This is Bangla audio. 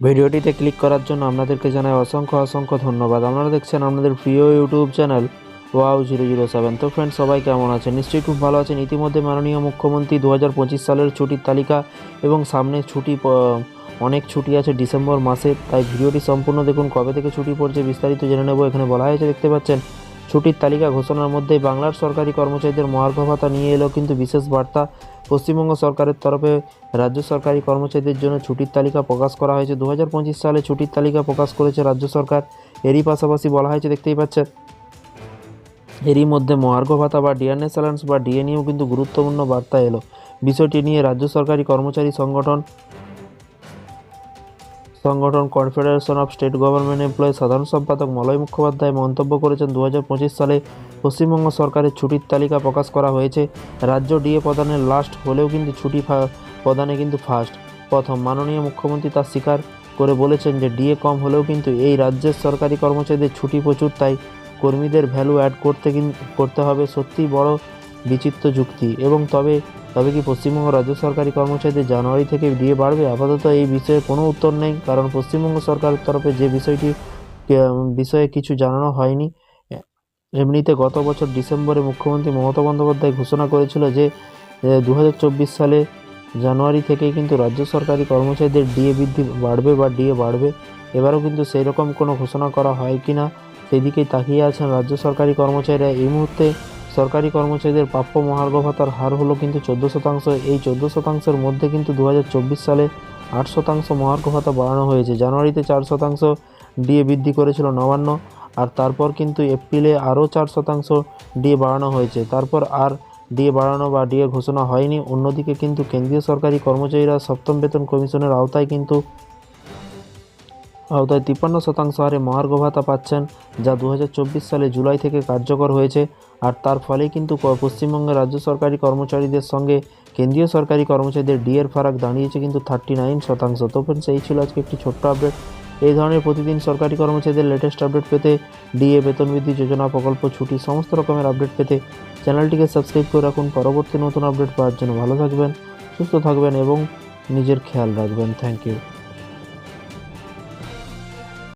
ভিডিওটিতে ক্লিক করার জন্য আপনাদেরকে জানাই অসংখ্য অসংখ্য ধন্যবাদ। আপনারা দেখছেন আপনাদের প্রিয় YouTube channel wow zero zero seven. তো ফ্রেন্ড সবাই কেমন আছেন? নিশ্চয়ই খুব ভালো আছেন। ইতিমধ্যে মাননীয় মুখ্যমন্ত্রী দু হাজার পঁচিশ সালের ছুটির তালিকা এবং সামনে ছুটি অনেক ছুটি আছে ডিসেম্বর মাসে, তাই ভিডিওটি সম্পূর্ণ দেখুন। কবে থেকে ছুটি পড়ছে বিস্তারিত জেনে নেব। এখানে বলা হয়েছে, দেখতে পাচ্ছেন ছুটির তালিকা ঘোষণার মধ্যে বাংলার সরকারি কর্মচারীদের মহার্ঘ ভাতা নিয়ে এলো কিন্তু বিশেষ বার্তা। পশ্চিমবঙ্গ সরকারের তরফে রাজ্য সরকারি কর্মচারীদের জন্য ছুটির তালিকা প্রকাশ করা হয়েছে। দু হাজার পঁচিশ সালে ছুটির তালিকা প্রকাশ করেছে রাজ্য সরকার। এরই পাশাপাশি বলা হয়েছে, দেখতেই পাচ্ছেন। এরই মধ্যে মহার্ঘ ভাতা বা ডিএনএস অ্যালায়েন্স বা ডিএ কিন্তু গুরুত্বপূর্ণ বার্তা এলো। বিষয়টি নিয়ে রাজ্য সরকারি কর্মচারী সংগঠন সংগঠন confederation of state government employee সাধারণ সম্পাদক মলয় মুখোপাধ্যায় মন্তব্য করেছেন দু হাজার পঁচিশ সালে পশ্চিমবঙ্গ সরকারের ছুটির তালিকা প্রকাশ করা হয়েছে। রাজ্য ডিএ প্রদানের লাস্ট হলেও কিন্তু ছুটি প্রদানে কিন্তু ফার্স্ট। প্রথম মাননীয় মুখ্যমন্ত্রী তা স্বীকার করে বলেছেন যে ডিএ কম হলেও কিন্তু এই রাজ্যের সরকারি কর্মচারীদের ছুটি প্রচুর, তাই কর্মীদের ভ্যালু অ্যাড করতে করতে হবে সত্যিই বড় বিচিত্র যুক্তি। এবং তবে তবে কি পশ্চিমবঙ্গ রাজ্য সরকারি কর্মচারীদের জানুয়ারি থেকে ডিএ বাড়বে? আপাতত এই বিষয়ে কোনো উত্তর নেই, কারণ পশ্চিমবঙ্গ সরকারের তরফে যে বিষয়টি বিষয়ে কিছু জানানো হয়নি। এমনিতে গত বছর ডিসেম্বরে মুখ্যমন্ত্রী মমতা বন্দ্যোপাধ্যায় ঘোষণা করেছিল যে দু হাজার চব্বিশ সালে জানুয়ারি থেকেই কিন্তু রাজ্য সরকারি কর্মচারীদের ডিএ বৃদ্ধি বাড়বে বা ডিএ বাড়বে। এবারও কিন্তু সেই রকম কোনো ঘোষণা করা হয় কি না সেদিকেই তাকিয়ে আছেন রাজ্য সরকারি কর্মচারীরা। এই মুহূর্তে সরকারি কর্মচারীদের প্রাপ্য মহার্ঘ ভাতার হার হলো কিন্তু চোদ্দ শতাংশ। এই চোদ্দ শতাংশের মধ্যে কিন্তু দু হাজার চব্বিশ সালে আট শতাংশ মহার্ঘ ভাতা বাড়ানো হয়েছে। জানুয়ারিতে চার শতাংশ ডিএ বৃদ্ধি করেছিল নবান্ন, আর তারপর কিন্তু এপ্রিলে আরও চার শতাংশ ডিএ বাড়ানো হয়েছে। তারপর আর ডিএ বাড়ানো বা ডিএ ঘোষণা হয়নি। অন্যদিকে কিন্তু কেন্দ্রীয় সরকারি কর্মচারীরা সপ্তম বেতন কমিশনের আওতায় কিন্তু আওতায় তিপ্পান্ন শতাংশ হারে মহার্ঘ ভাতা পাচ্ছেন, যা দু হাজার চব্বিশ সালে জুলাই থেকে কার্যকর হয়েছে। আর তার ফলে কিন্তু পশ্চিমবঙ্গের রাজ্য সরকারি কর্মচারীদের সঙ্গে কেন্দ্রীয় সরকারি কর্মচারীদের ডিএর ফারাক দাঁড়িয়েছে কিন্তু থার্টি নাইন শতাংশ। তো ফ্রেন্ডস এই ছিল আজকে একটি ছোট্ট আপডেট এই ধরনের প্রতিদিন সরকারি কর্মচারীদের লেটেস্ট আপডেট পেতে ডিএ বেতন বৃদ্ধি যোজনা প্রকল্প ছুটি, সমস্ত রকমের আপডেট পেতে চ্যানেলটিকে সাবস্ক্রাইব করে রাখুন। পরবর্তী নতুন আপডেট পাওয়ার জন্য ভালো থাকবেন, সুস্থ থাকবেন এবং নিজের খেয়াল রাখবেন। Thank you